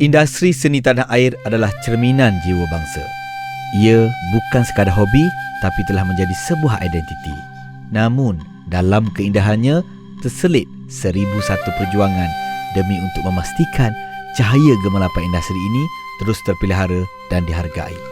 Industri seni tanah air adalah cerminan jiwa bangsa. Ia bukan sekadar hobi tapi telah menjadi sebuah identiti. Namun, dalam keindahannya terselit seribu satu perjuangan demi untuk memastikan cahaya gemelapan industri ini terus terpelihara dan dihargai.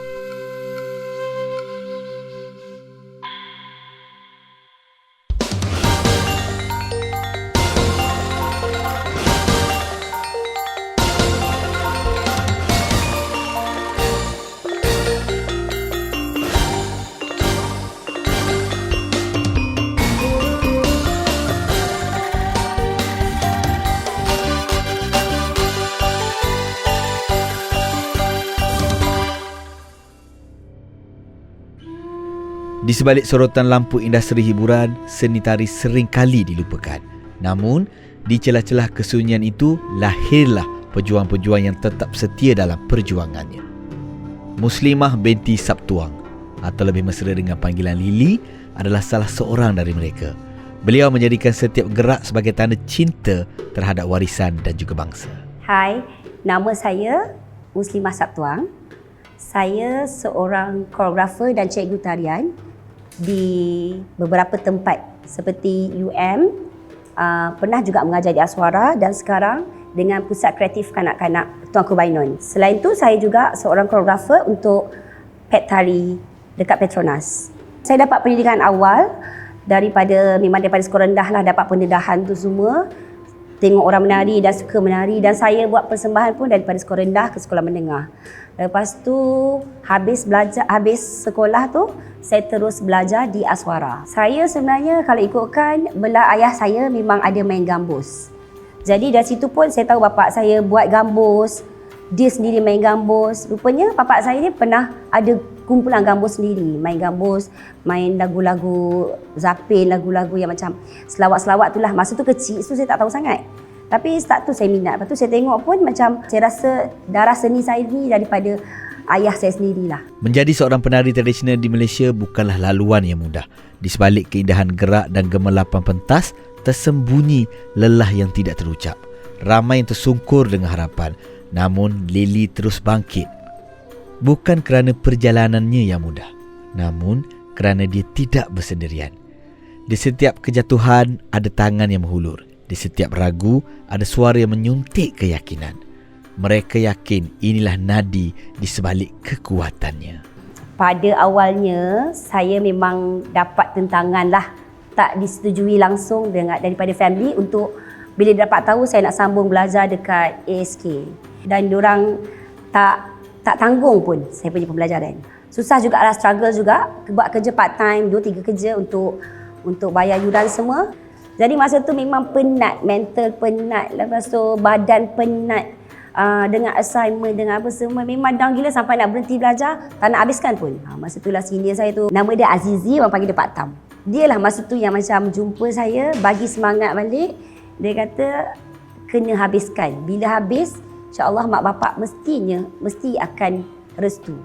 Di sebalik sorotan lampu industri hiburan, seni tari sering kali dilupakan. Namun, di celah-celah kesunyian itu, lahirlah pejuang-pejuang yang tetap setia dalam perjuangannya. Muslimah binti Sabtuang atau lebih mesra dengan panggilan Lili adalah salah seorang dari mereka. Beliau menjadikan setiap gerak sebagai tanda cinta terhadap warisan dan juga bangsa. Hai, nama saya Muslimah Sabtuang. Saya seorang koreografer dan cikgu tarian di beberapa tempat seperti UM, uh, pernah juga mengajar di Aswara dan sekarang dengan Pusat Kreatif Kanak-Kanak Tuanku Bainon. Selain itu, saya juga seorang koreografer untuk pet tari dekat Petronas. Saya dapat pendidikan awal daripada memang daripada sekolah rendah lah dapat pendedahan tu semua tengok orang menari dan suka menari dan saya buat persembahan pun daripada sekolah rendah ke sekolah menengah. Lepas tu habis belajar habis sekolah tu saya terus belajar di Aswara. Saya sebenarnya kalau ikutkan belah ayah saya memang ada main gambus. Jadi dari situ pun saya tahu bapak saya buat gambus, dia sendiri main gambus. Rupanya bapak saya ni pernah ada kumpulan gambus sendiri, main gambus, main lagu-lagu zapin, lagu-lagu yang macam selawat-selawat tu lah. Masa tu kecil, tu saya tak tahu sangat. Tapi start tu saya minat. Lepas tu saya tengok pun macam saya rasa darah seni saya ni daripada ayah saya sendirilah. Menjadi seorang penari tradisional di Malaysia bukanlah laluan yang mudah. Di sebalik keindahan gerak dan gemelapan pentas, tersembunyi lelah yang tidak terucap. Ramai yang tersungkur dengan harapan. Namun Lily terus bangkit. Bukan kerana perjalanannya yang mudah. Namun kerana dia tidak bersendirian. Di setiap kejatuhan ada tangan yang menghulur. Di setiap ragu ada suara yang menyuntik keyakinan. Mereka yakin inilah nadi di sebalik kekuatannya. Pada awalnya saya memang dapat tentangan lah tak disetujui langsung dengan daripada family untuk bila dapat tahu saya nak sambung belajar dekat ASK dan orang tak tak tanggung pun saya punya pembelajaran. Susah juga lah struggle juga buat kerja part time, dua tiga kerja untuk untuk bayar yuran semua. Jadi masa tu memang penat, mental penat, lepas tu badan penat uh, dengan assignment dengan apa semua memang down gila sampai nak berhenti belajar tak nak habiskan pun. Ha, masa tu lah senior saya tu nama dia Azizi orang panggil dia Pak Tam. Dia lah masa tu yang macam jumpa saya bagi semangat balik. Dia kata kena habiskan. Bila habis insya-Allah mak bapak mestinya mesti akan restu.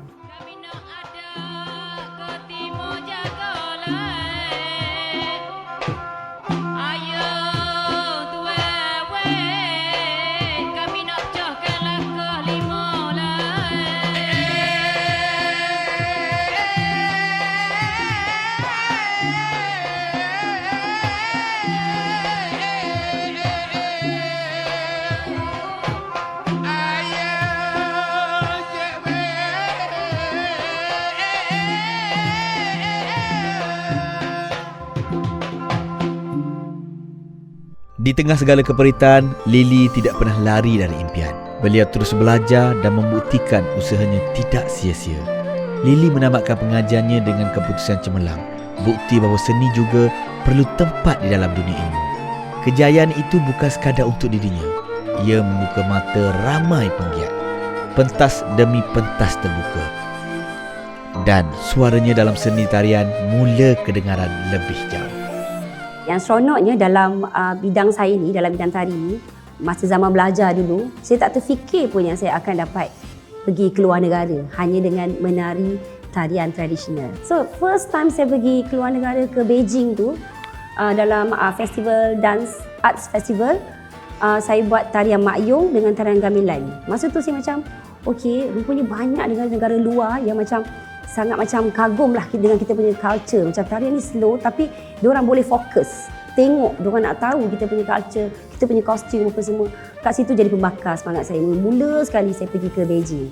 Di tengah segala keperitan, Lily tidak pernah lari dari impian. Beliau terus belajar dan membuktikan usahanya tidak sia-sia. Lily menamatkan pengajiannya dengan keputusan cemerlang. Bukti bahawa seni juga perlu tempat di dalam dunia ilmu. Kejayaan itu bukan sekadar untuk dirinya. Ia membuka mata ramai penggiat. Pentas demi pentas terbuka. Dan suaranya dalam seni tarian mula kedengaran lebih jauh. Yang seronoknya dalam uh, bidang saya ni, dalam bidang tari ni, masa zaman belajar dulu, saya tak terfikir pun yang saya akan dapat pergi ke luar negara hanya dengan menari tarian tradisional. So, first time saya pergi ke luar negara ke Beijing tu, uh, dalam uh, festival dance arts festival, uh, saya buat tarian makyong dengan tarian gamelan. Masa tu saya macam, okey, rupanya banyak negara-negara luar yang macam sangat macam kagum lah dengan kita punya culture. Macam tarian ni slow tapi orang boleh fokus. Tengok, orang nak tahu kita punya culture, kita punya kostum apa semua. Kat situ jadi pembakar semangat saya. Mula sekali saya pergi ke Beijing.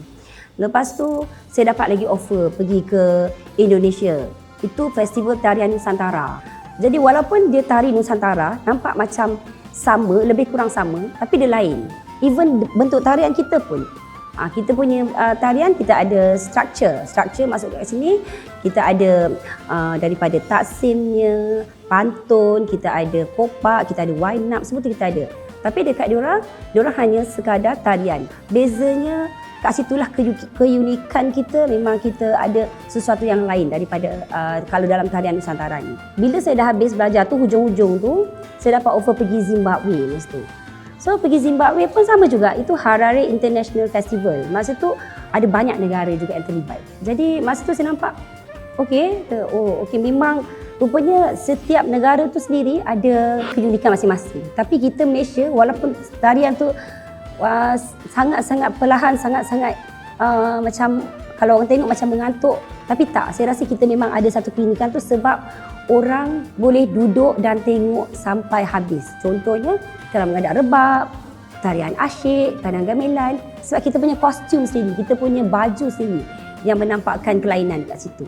Lepas tu saya dapat lagi offer pergi ke Indonesia. Itu festival tarian Nusantara. Jadi walaupun dia tari Nusantara nampak macam sama, lebih kurang sama, tapi dia lain. Even bentuk tarian kita pun Ha, kita punya uh, tarian kita ada structure. Structure masuk kat sini kita ada uh, daripada taksimnya, pantun, kita ada kopak, kita ada wind up, semua tu kita ada. Tapi dekat diorang, diorang hanya sekadar tarian. Bezanya kat situlah keunikan kita memang kita ada sesuatu yang lain daripada uh, kalau dalam tarian Nusantara ni. Bila saya dah habis belajar tu hujung-hujung tu, saya dapat offer pergi Zimbabwe masa tu. So pergi Zimbabwe pun sama juga. Itu Harare International Festival. Masa tu ada banyak negara juga yang terlibat. Jadi masa tu saya nampak okey, oh okey memang rupanya setiap negara tu sendiri ada keunikan masing-masing. Tapi kita Malaysia walaupun tarian tu uh, sangat-sangat perlahan, sangat-sangat uh, macam kalau orang tengok macam mengantuk tapi tak, saya rasa kita memang ada satu keunikan tu sebab orang boleh duduk dan tengok sampai habis. Contohnya dalam mengadak rebab, tarian asyik, tarian gamelan. Sebab kita punya kostum sendiri, kita punya baju sendiri yang menampakkan kelainan kat situ.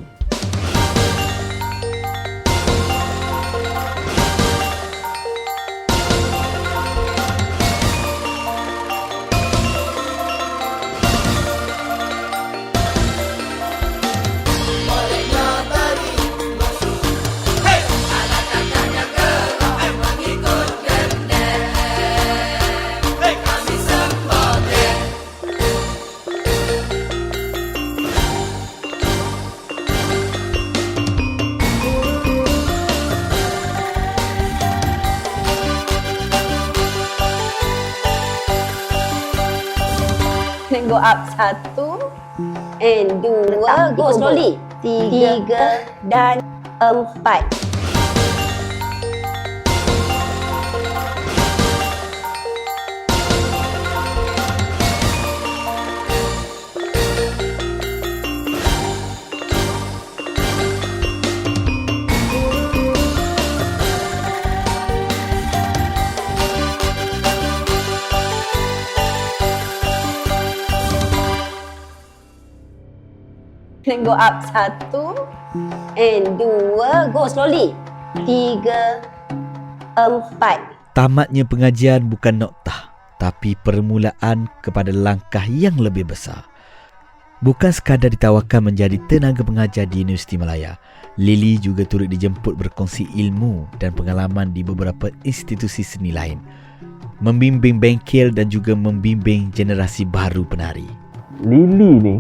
Go up satu. And dua go slowly tiga dan empat go up. Satu. And dua go slowly. Tiga. Empat. Tamatnya pengajian bukan noktah tapi permulaan kepada langkah yang lebih besar. Bukan sekadar ditawarkan menjadi tenaga pengajar di Universiti Malaya Lily juga turut dijemput berkongsi ilmu dan pengalaman di beberapa institusi seni lain membimbing bengkel dan juga membimbing generasi baru penari. Lily ni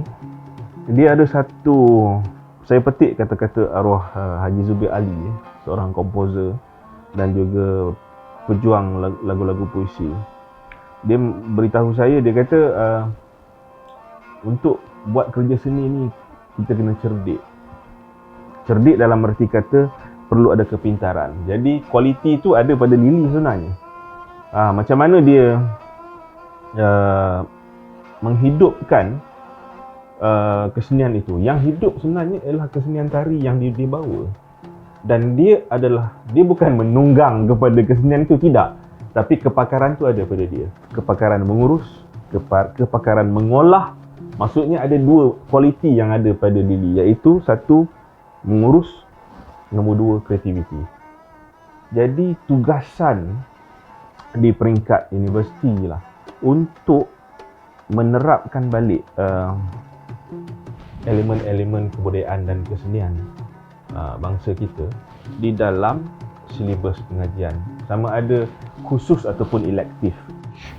dia ada satu saya petik kata-kata arwah uh, Haji Zubir Ali seorang komposer dan juga pejuang lagu-lagu puisi. Dia beritahu saya dia kata uh, untuk buat kerja seni ni kita kena cerdik. Cerdik dalam arti kata perlu ada kepintaran. Jadi kualiti tu ada pada Lily sebenarnya. Uh, macam mana dia uh, menghidupkan uh, kesenian itu. Yang hidup sebenarnya adalah kesenian tari yang dia dibawa. Dan dia adalah dia bukan menunggang kepada kesenian itu tidak, tapi kepakaran itu ada pada dia. Kepakaran mengurus, kepakaran mengolah. Maksudnya ada dua kualiti yang ada pada diri iaitu satu mengurus, nombor dua kreativiti. Jadi tugasan di peringkat universiti lah untuk menerapkan balik uh, elemen-elemen kebudayaan dan kesenian uh, bangsa kita di dalam silibus pengajian sama ada khusus ataupun elektif.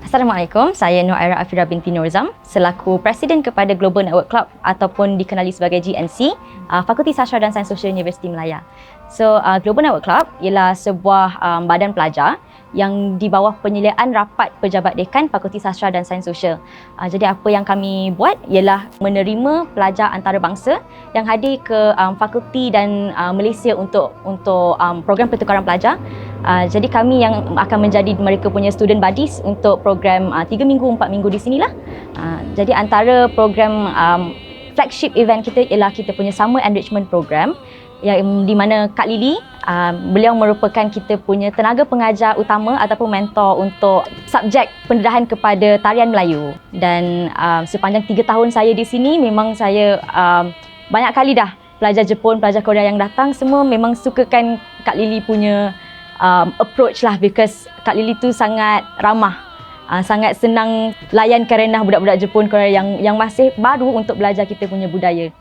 Assalamualaikum, saya Nur Aira Afira binti Nurzam selaku Presiden kepada Global Network Club ataupun dikenali sebagai GNC, uh, Fakulti Sastra dan Sains Sosial Universiti Melaya. So, uh, Global Network Club ialah sebuah badan pelajar yang di bawah penyeliaan rapat pejabat dekan Fakulti Sastra dan Sains Sosial. Uh, jadi apa yang kami buat ialah menerima pelajar antarabangsa yang hadir ke um, fakulti dan uh, Malaysia untuk untuk um, program pertukaran pelajar. Uh, jadi kami yang akan menjadi mereka punya student buddies untuk program uh, 3 minggu 4 minggu di sinilah. Uh, jadi antara program um, flagship event kita ialah kita punya summer enrichment program yang di mana Kak Lily uh, beliau merupakan kita punya tenaga pengajar utama ataupun mentor untuk subjek pendedahan kepada tarian Melayu dan uh, sepanjang tiga tahun saya di sini memang saya uh, banyak kali dah pelajar Jepun, pelajar Korea yang datang semua memang sukakan Kak Lily punya um, approach lah because Kak Lily tu sangat ramah uh, sangat senang layan kerenah budak-budak Jepun Korea yang yang masih baru untuk belajar kita punya budaya.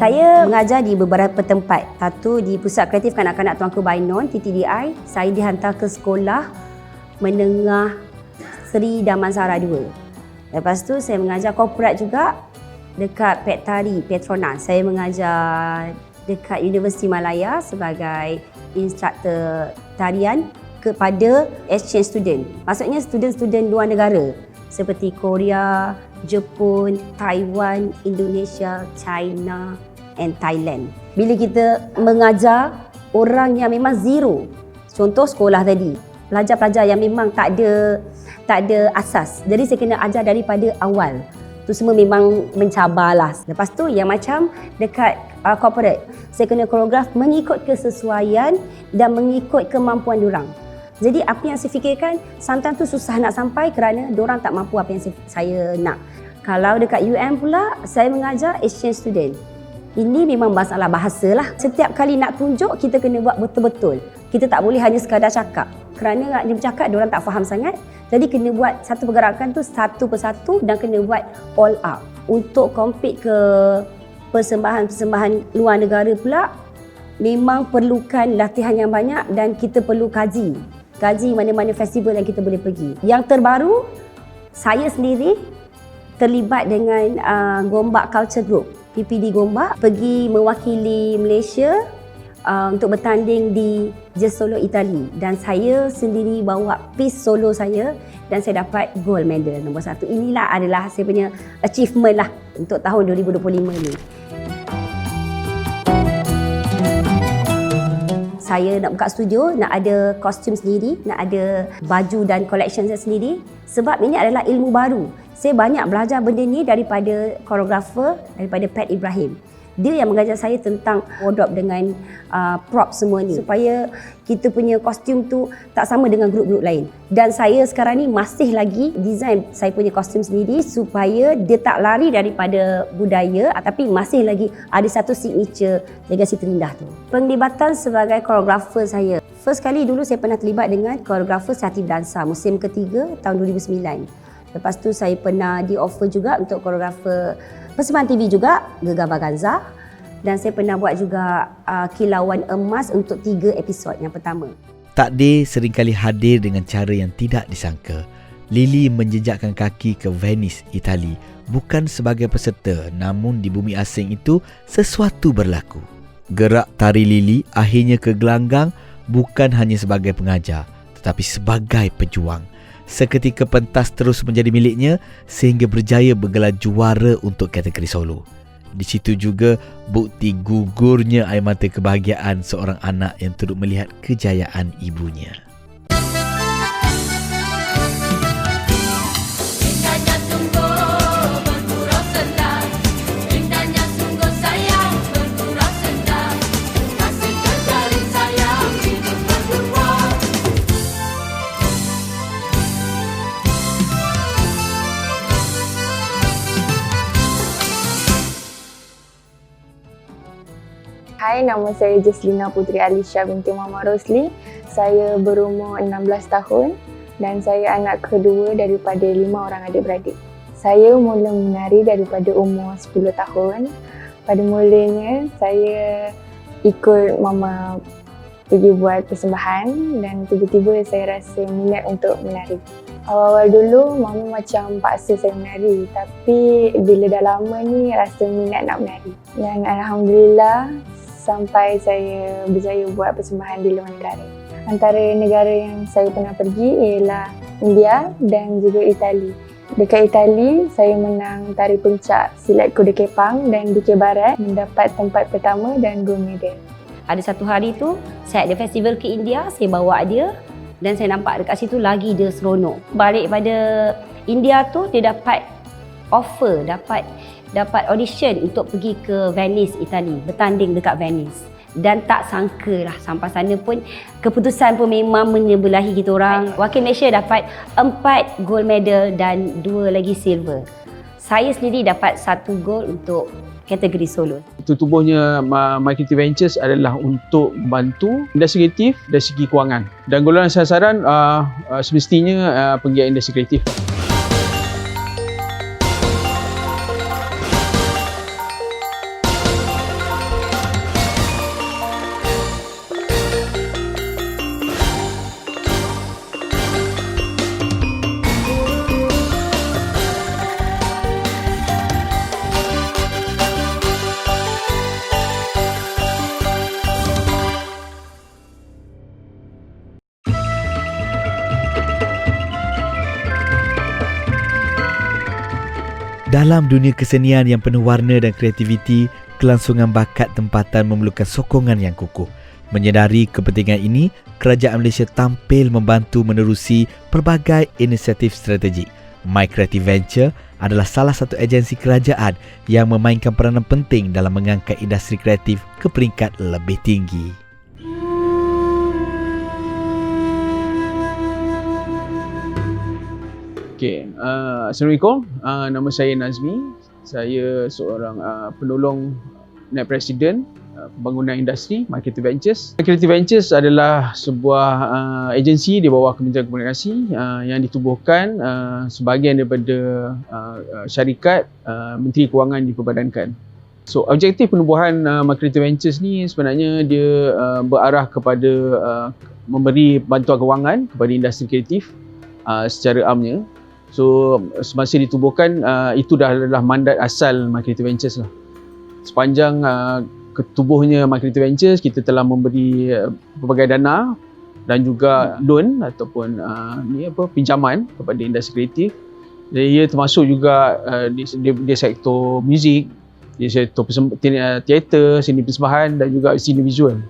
Saya mengajar di beberapa tempat. Satu di Pusat Kreatif Kanak-Kanak Tuanku Bainon, TTDI. Saya dihantar ke sekolah menengah Seri Damansara 2. Lepas tu saya mengajar korporat juga dekat Pet Tari Petronas. Saya mengajar dekat Universiti Malaya sebagai instruktor tarian kepada exchange student. Maksudnya student-student luar negara seperti Korea, Jepun, Taiwan, Indonesia, China, and Thailand. Bila kita mengajar orang yang memang zero, contoh sekolah tadi, pelajar-pelajar yang memang tak ada tak ada asas. Jadi saya kena ajar daripada awal. Tu semua memang mencabarlah. Lepas tu yang macam dekat uh, corporate, saya kena koreograf mengikut kesesuaian dan mengikut kemampuan diorang. Jadi apa yang saya fikirkan, sometimes tu susah nak sampai kerana diorang tak mampu apa yang saya nak. Kalau dekat UM pula, saya mengajar exchange student. Ini memang masalah bahasa lah. Setiap kali nak tunjuk, kita kena buat betul-betul. Kita tak boleh hanya sekadar cakap. Kerana dia bercakap, orang tak faham sangat. Jadi kena buat satu pergerakan tu satu persatu dan kena buat all out. Untuk compete ke persembahan-persembahan luar negara pula, memang perlukan latihan yang banyak dan kita perlu kaji. Kaji mana-mana festival yang kita boleh pergi. Yang terbaru, saya sendiri terlibat dengan uh, Gombak Culture Group. PPD Gombak pergi mewakili Malaysia uh, untuk bertanding di Jazz Solo Itali dan saya sendiri bawa piece solo saya dan saya dapat gold medal nombor satu. Inilah adalah saya punya achievement lah untuk tahun 2025 ni. Saya nak buka studio, nak ada kostum sendiri, nak ada baju dan collection saya sendiri sebab ini adalah ilmu baru. Saya banyak belajar benda ni daripada koreografer, daripada Pat Ibrahim dia yang mengajar saya tentang wardrobe dengan uh, prop semua ni. Supaya kita punya kostum tu tak sama dengan grup-grup lain. Dan saya sekarang ni masih lagi design saya punya kostum sendiri supaya dia tak lari daripada budaya tapi masih lagi ada satu signature legasi terindah tu. Penglibatan sebagai koreografer saya. First kali dulu saya pernah terlibat dengan koreografer Satif Dansa musim ketiga tahun 2009 lepas tu saya pernah di offer juga untuk koreografer Persembahan TV juga, Gegar Baganza. Dan saya pernah buat juga uh, Kilauan Emas untuk tiga episod yang pertama. Takdir seringkali hadir dengan cara yang tidak disangka. Lily menjejakkan kaki ke Venice, Itali bukan sebagai peserta namun di bumi asing itu sesuatu berlaku. Gerak tari Lily akhirnya ke gelanggang bukan hanya sebagai pengajar tetapi sebagai pejuang seketika pentas terus menjadi miliknya sehingga berjaya bergelar juara untuk kategori solo. Di situ juga bukti gugurnya air mata kebahagiaan seorang anak yang turut melihat kejayaan ibunya. Hai, nama saya Jeslina Putri Alisha binti Mama Rosli. Saya berumur 16 tahun dan saya anak kedua daripada lima orang adik-beradik. Saya mula menari daripada umur 10 tahun. Pada mulanya, saya ikut mama pergi buat persembahan dan tiba-tiba saya rasa minat untuk menari. Awal-awal dulu mama macam paksa saya menari tapi bila dah lama ni rasa minat nak menari. Dan Alhamdulillah sampai saya berjaya buat persembahan di luar negara. Antara negara yang saya pernah pergi ialah India dan juga Itali. Dekat Itali, saya menang tari pencak silat kuda kepang dan di Barat mendapat tempat pertama dan gold medal. Ada satu hari tu saya ada festival ke India, saya bawa dia dan saya nampak dekat situ lagi dia seronok. Balik pada India tu dia dapat offer, dapat dapat audition untuk pergi ke Venice, Itali, bertanding dekat Venice. Dan tak sangka lah sampai sana pun keputusan pun memang menyebelahi kita orang. Wakil Malaysia dapat empat gold medal dan dua lagi silver. Saya sendiri dapat satu gold untuk kategori solo. tubuhnya Ma- My Creative Ventures adalah untuk membantu industri kreatif dari segi kewangan. Dan golongan sasaran uh, uh, semestinya uh, penggiat industri kreatif. Dalam dunia kesenian yang penuh warna dan kreativiti, kelangsungan bakat tempatan memerlukan sokongan yang kukuh. Menyedari kepentingan ini, Kerajaan Malaysia tampil membantu menerusi pelbagai inisiatif strategik. My Creative Venture adalah salah satu agensi kerajaan yang memainkan peranan penting dalam mengangkat industri kreatif ke peringkat lebih tinggi. Okey, uh, Assalamualaikum. Uh, nama saya Nazmi. Saya seorang uh, penolong Naib Presiden uh, Pembangunan Industri Creative Ventures. Creative Ventures adalah sebuah uh, agensi di bawah Kementerian Komunikasi uh, yang ditubuhkan uh, sebahagian daripada uh, uh, syarikat uh, Menteri Kewangan diperbadankan. So objektif penubuhan uh, Creative Ventures ni sebenarnya dia uh, berarah kepada uh, memberi bantuan kewangan kepada industri kreatif uh, secara amnya So semasa ditubuhkan uh, itu dah adalah mandat asal Creative Ventures lah. Sepanjang uh, ketubuhnya Creative Ventures kita telah memberi uh, pelbagai dana dan juga loan ataupun uh, ni apa pinjaman kepada industri kreatif. Dan ia termasuk juga uh, di, di, di sektor muzik, di sektor uh, teater, seni persembahan dan juga seni visual.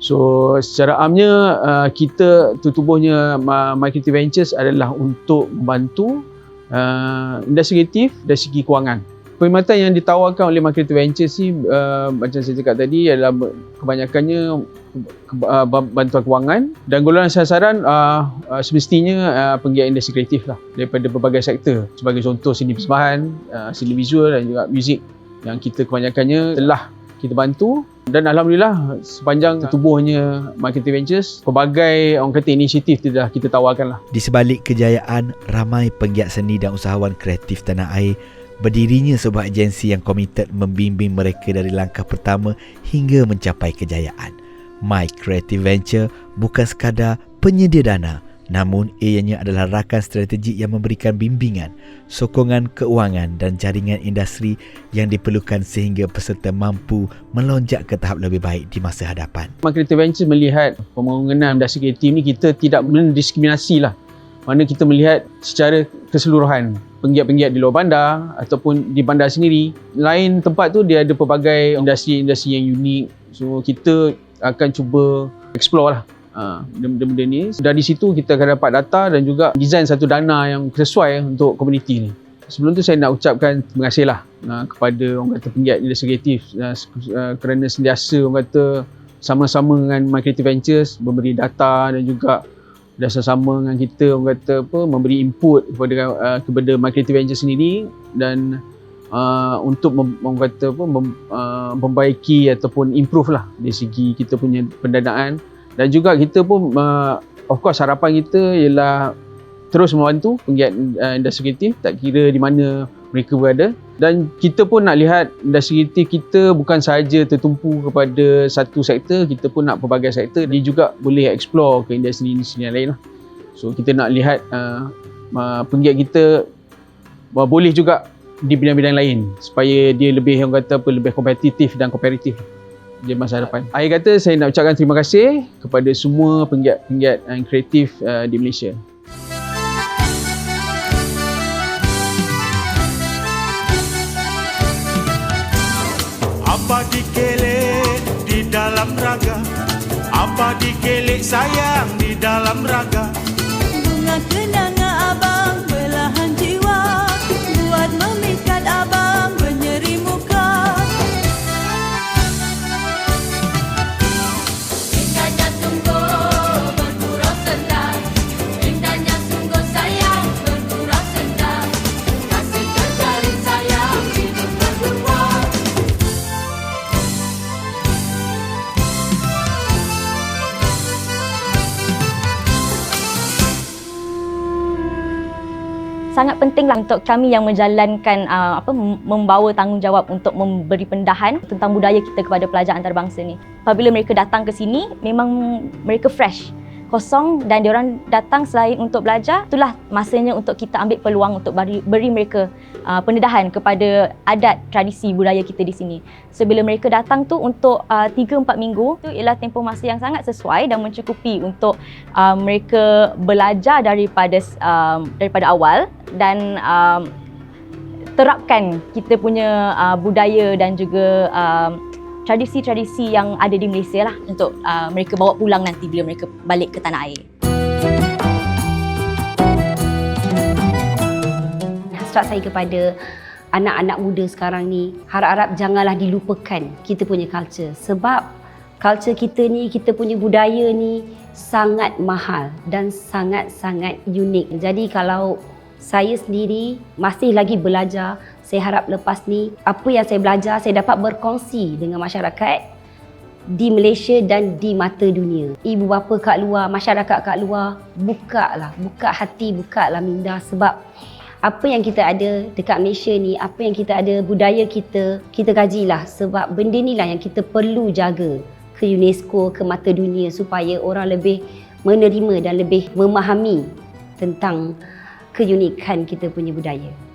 So secara amnya uh, kita tubuhnya My My Creative Ventures adalah untuk membantu uh, industri kreatif dari segi kewangan. Perkhidmatan yang ditawarkan oleh Creative Ventures ni uh, macam saya cakap tadi adalah kebanyakannya ke- uh, bantuan kewangan dan golongan sasaran uh, uh, semestinya uh, penggiat industri kreatif lah daripada berbagai sektor sebagai contoh seni persembahan, uh, seni visual dan juga muzik yang kita kebanyakannya telah kita bantu dan Alhamdulillah sepanjang tubuhnya My Creative Ventures pelbagai orang kata inisiatif telah kita tawarkan lah. Di sebalik kejayaan, ramai penggiat seni dan usahawan kreatif tanah air berdirinya sebuah agensi yang komited membimbing mereka dari langkah pertama hingga mencapai kejayaan. My Creative Venture bukan sekadar penyedia dana, namun ianya adalah rakan strategik yang memberikan bimbingan, sokongan keuangan dan jaringan industri yang diperlukan sehingga peserta mampu melonjak ke tahap lebih baik di masa hadapan. My Creative Ventures melihat pembangunan industri kreatif ni kita tidak mendiskriminasi lah. Mana kita melihat secara keseluruhan penggiat-penggiat di luar bandar ataupun di bandar sendiri. Lain tempat tu dia ada pelbagai industri-industri yang unik. So kita akan cuba explore lah ha, benda-benda ni. Dari situ kita akan dapat data dan juga design satu dana yang sesuai untuk komuniti ni. Sebelum tu saya nak ucapkan terima kasih lah uh, kepada orang kata penggiat industri kreatif uh, uh, kerana sentiasa orang kata sama-sama dengan My Creative Ventures memberi data dan juga bersama dengan kita orang kata apa memberi input kepada uh, kepada My Creative Ventures sendiri dan uh, untuk mem, orang kata apa mem, uh, membaiki ataupun improve lah dari segi kita punya pendanaan dan juga kita pun uh, of course harapan kita ialah terus membantu penggiat uh, industri kreatif. Tak kira di mana mereka berada. Dan kita pun nak lihat industri kreatif kita bukan sahaja tertumpu kepada satu sektor. Kita pun nak pelbagai sektor. Dia juga boleh explore ke industri-industri yang lain lah. So kita nak lihat uh, uh, penggiat kita uh, boleh juga di bidang-bidang lain. Supaya dia lebih orang kata apa lebih kompetitif dan kompetitif di masa hadapan. Akhir kata saya nak ucapkan terima kasih kepada semua penggiat-penggiat uh, kreatif uh, di Malaysia. Apa dikelek di dalam raga Apa dikelek sayang di dalam raga Bunga kenanga sangat pentinglah untuk kami yang menjalankan uh, apa mem- membawa tanggungjawab untuk memberi pendahan tentang budaya kita kepada pelajar antarabangsa ni. Apabila mereka datang ke sini memang mereka fresh kosong dan diorang datang selain untuk belajar itulah masanya untuk kita ambil peluang untuk beri, beri mereka uh, pendedahan kepada adat tradisi budaya kita di sini. So bila mereka datang tu untuk uh, 3 4 minggu tu ialah tempoh masa yang sangat sesuai dan mencukupi untuk uh, mereka belajar daripada um, daripada awal dan um, terapkan kita punya uh, budaya dan juga um, tradisi-tradisi yang ada di Malaysia lah untuk uh, mereka bawa pulang nanti bila mereka balik ke tanah air. Hasrat saya kepada anak-anak muda sekarang ni, harap-harap janganlah dilupakan kita punya culture. Sebab culture kita ni, kita punya budaya ni sangat mahal dan sangat-sangat unik. Jadi kalau saya sendiri masih lagi belajar, saya harap lepas ni apa yang saya belajar saya dapat berkongsi dengan masyarakat di Malaysia dan di mata dunia. Ibu bapa kat luar, masyarakat kat luar, buka lah, buka hati, buka lah minda sebab apa yang kita ada dekat Malaysia ni, apa yang kita ada, budaya kita, kita kajilah sebab benda ni lah yang kita perlu jaga ke UNESCO, ke mata dunia supaya orang lebih menerima dan lebih memahami tentang keunikan kita punya budaya.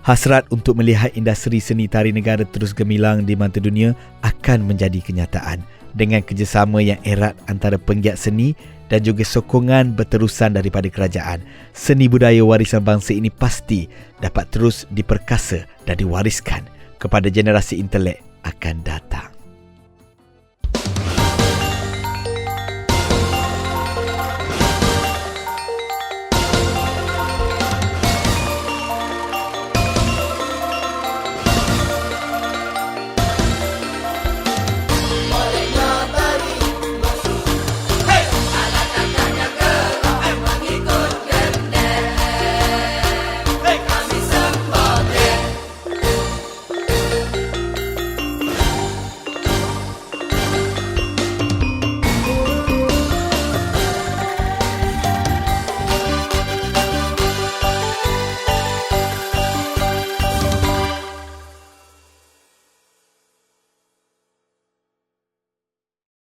Hasrat untuk melihat industri seni tari negara terus gemilang di mata dunia akan menjadi kenyataan dengan kerjasama yang erat antara penggiat seni dan juga sokongan berterusan daripada kerajaan. Seni budaya warisan bangsa ini pasti dapat terus diperkasa dan diwariskan kepada generasi intelek akan datang.